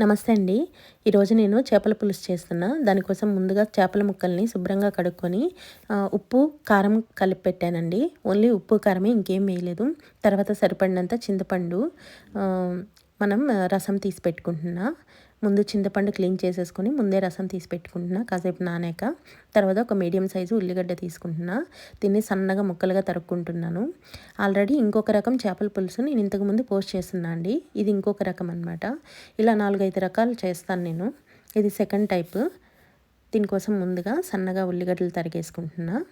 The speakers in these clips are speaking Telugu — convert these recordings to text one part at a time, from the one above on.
నమస్తే అండి. ఈరోజు నేను చేపల పులుసు చేస్తున్నా. దానికోసం ముందుగా చేపల ముక్కల్ని శుభ్రంగా కడుక్కొని ఉప్పు కారం కలిపి పెట్టానండి. ఓన్లీ ఉప్పు కారమే ఇంకేం వేయలేదు. తర్వాత సరిపడినంత చింతపండు మనం రసం తీసి పెట్టుకుంటున్నా. ముందు చింతపండు క్లీన్ చేసేసుకొని ముందే రసం తీసి పెట్టుకుంటున్నా కాసేపు నానాక. తర్వాత ఒక మీడియం సైజు ఉల్లిగడ్డ తీసుకుంటున్నా. దీన్ని సన్నగా ముక్కలుగా తరుక్కుంటున్నాను. ఆల్రెడీ ఇంకొక రకం చేపల పులుసు నేను ఇంతకుముందు పోస్ట్ చేస్తున్నా అండి. ఇది ఇంకొక రకం అనమాట ఇలా నాలుగైదు రకాలు చేస్తాను నేను. ఇది సెకండ్ టైప్. దీనికోసం ముందుగా సన్నగా ఉల్లిగడ్డలు తరిగేసుకుంటున్నా.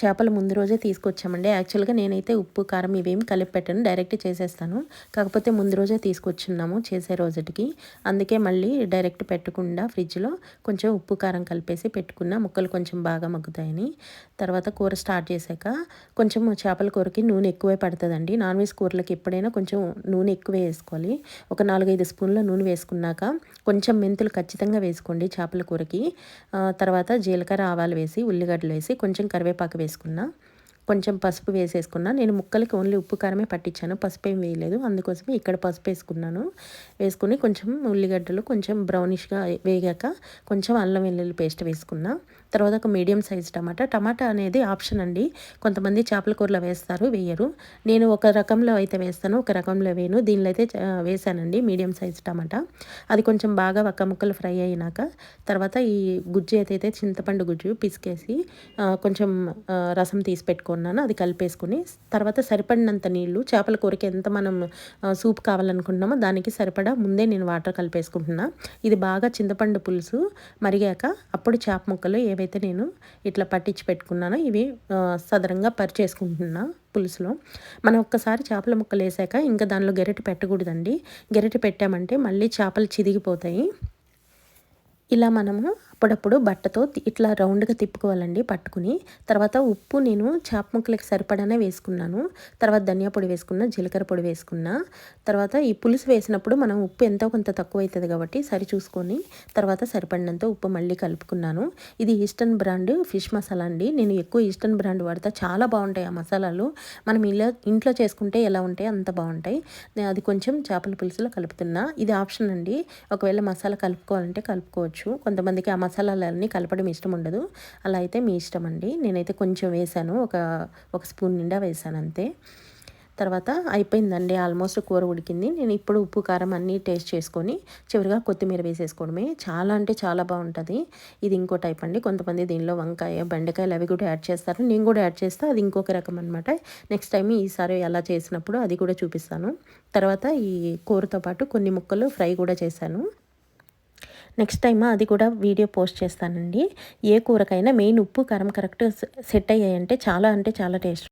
చేపలు ముందు రోజే తీసుకొచ్చామండి. యాక్చువల్గా నేనైతే ఉప్పు కారం ఇవేమి కలిపి డైరెక్ట్ చేసేస్తాను. కాకపోతే ముందు రోజే తీసుకొచ్చున్నాము చేసే రోజుకి అందుకే మళ్ళీ డైరెక్ట్ పెట్టకుండా ఫ్రిడ్జ్లో కొంచెం ఉప్పు కారం కలిపేసి పెట్టుకున్న ముక్కలు కొంచెం బాగా మగ్గుతాయని. తర్వాత కూర స్టార్ట్ చేశాక కొంచెం చేపల కూరకి నూనె ఎక్కువే పడుతుందండి. నాన్ వెజ్ కూరలకి ఎప్పుడైనా కొంచెం నూనె ఎక్కువే వేసుకోవాలి. ఒక నాలుగైదు స్పూన్ల నూనె వేసుకున్నాక కొంచెం మెంతులు ఖచ్చితంగా వేసుకోండి చేపల కూరకి. తర్వాత జీలకర్ర ఆవాలు వేసి ఉల్లిగడ్డలు వేసి కొంచెం కరివేపాకు వేసి వేసుకున్నా కొంచెం పసుపు వేసేసుకున్నా. నేను ముక్కలకి ఓన్లీ ఉప్పు కారమే పట్టించాను పసుపు ఏం వేయలేదు. అందుకోసమే ఇక్కడ పసుపు వేసుకున్నాను. వేసుకుని కొంచెం ఉల్లిగడ్డలు కొంచెం బ్రౌనిష్గా వేగాక కొంచెం అల్లం వెల్లుల్లి పేస్ట్ వేసుకున్నా. తర్వాత ఒక మీడియం సైజ్ టమాటా. టమాటా అనేది ఆప్షన్ అండి. కొంతమంది చేపల కూరలో వేస్తారు వేయరు. నేను ఒక రకంలో అయితే వేస్తాను ఒక రకంలో వేయను. దీనిలో అయితే వేసానండి మీడియం సైజ్ టమాటా. అది కొంచెం బాగా ఒక్క ముక్కలు ఫ్రై అయినాక తర్వాత ఈ గుజ్జు ఏదైతే చింతపండు గుజ్జు పిసికేసి కొంచెం రసం తీసి ఉన్నాను అది కలిపేసుకుని తర్వాత సరిపడినంత నీళ్ళు చేపల కూరకి ఎంత మనం సూప్ కావాలనుకుంటున్నామో దానికి సరిపడా ముందే నేను వాటర్ కలిపేసుకుంటున్నా. ఇది బాగా చింతపండు పులుసు మరిగాక అప్పుడు చేప ముక్కలు ఏవైతే ఏవైతే నేను ఇట్లా పట్టించి పెట్టుకున్నానో ఇవి సదరంగా పరిచేసుకుంటున్నా పులుసులో. మనం ఒక్కసారి చేపల ముక్కలు వేసాక ఇంకా దానిలో గెరటి పెట్టకూడదండి. గెరటి పెట్టామంటే మళ్ళీ చేపలు చిదిగిపోతాయి. ఇలా మనము అప్పుడప్పుడు బట్టతో ఇట్లా రౌండ్గా తిప్పుకోవాలండి పట్టుకుని. తర్వాత ఉప్పు నేను చేప ముక్కలకి సరిపడానే వేసుకున్నాను. తర్వాత ధనియా పొడి వేసుకున్నా జీలకర్ర పొడి వేసుకున్నా. తర్వాత ఈ పులుసు వేసినప్పుడు మనం ఉప్పు ఎంతో కొంత తక్కువ అవుతుంది కాబట్టి సరి చూసుకొని తర్వాత సరిపడినంత ఉప్పు మళ్ళీ కలుపుకున్నాను. ఇది ఈస్టర్న్ బ్రాండ్ ఫిష్ మసాలా అండి. నేను ఎక్కువ ఈస్టర్న్ బ్రాండ్ వాడతా. చాలా బాగుంటాయి ఆ మసాలాలు. మనం ఇలా ఇంట్లో చేసుకుంటే ఎలా ఉంటాయి అంత బాగుంటాయి. అది కొంచెం చేపల పులుసులో కలుపుతున్నా. ఇది ఆప్షన్ అండి. ఒకవేళ మసాలా కలుపుకోవాలంటే కలుపుకోవచ్చు. కొంతమందికి ఆ మసాలాలన్నీ కలపడం ఇష్టం ఉండదు. అలా అయితే మీ ఇష్టం అండి. నేనైతే కొంచెం వేసాను. ఒక ఒక స్పూన్ నిండా వేసాను అంతే. తర్వాత అయిపోయిందండి. ఆల్మోస్ట్ కూర ఉడికింది. నేను ఇప్పుడు ఉప్పు కారం అన్నీ టేస్ట్ చేసుకొని చివరిగా కొత్తిమీర వేసేసుకోవడమే. చాలా అంటే చాలా బాగుంటుంది. ఇది ఇంకో టైప్ అండి. కొంతమంది దీనిలో వంకాయ బెండకాయలు అవి కూడా యాడ్ చేస్తారు. నేను కూడా యాడ్ చేస్తే. అది ఇంకొక రకం అనమాట నెక్స్ట్ టైం ఈసారి ఎలా చేసినప్పుడు అది కూడా చూపిస్తాను. తర్వాత ఈ కూరతో పాటు కొన్ని ముక్కలు ఫ్రై కూడా చేశాను. నెక్స్ట్ టైమ్ అది కూడా వీడియో పోస్ట్ చేస్తానండి. ఏ కూరకైనా మెయిన్ ఉప్పు కారం కరెక్ట్ సెట్ అయ్యాయంటే చాలా అంటే చాలా టేస్ట్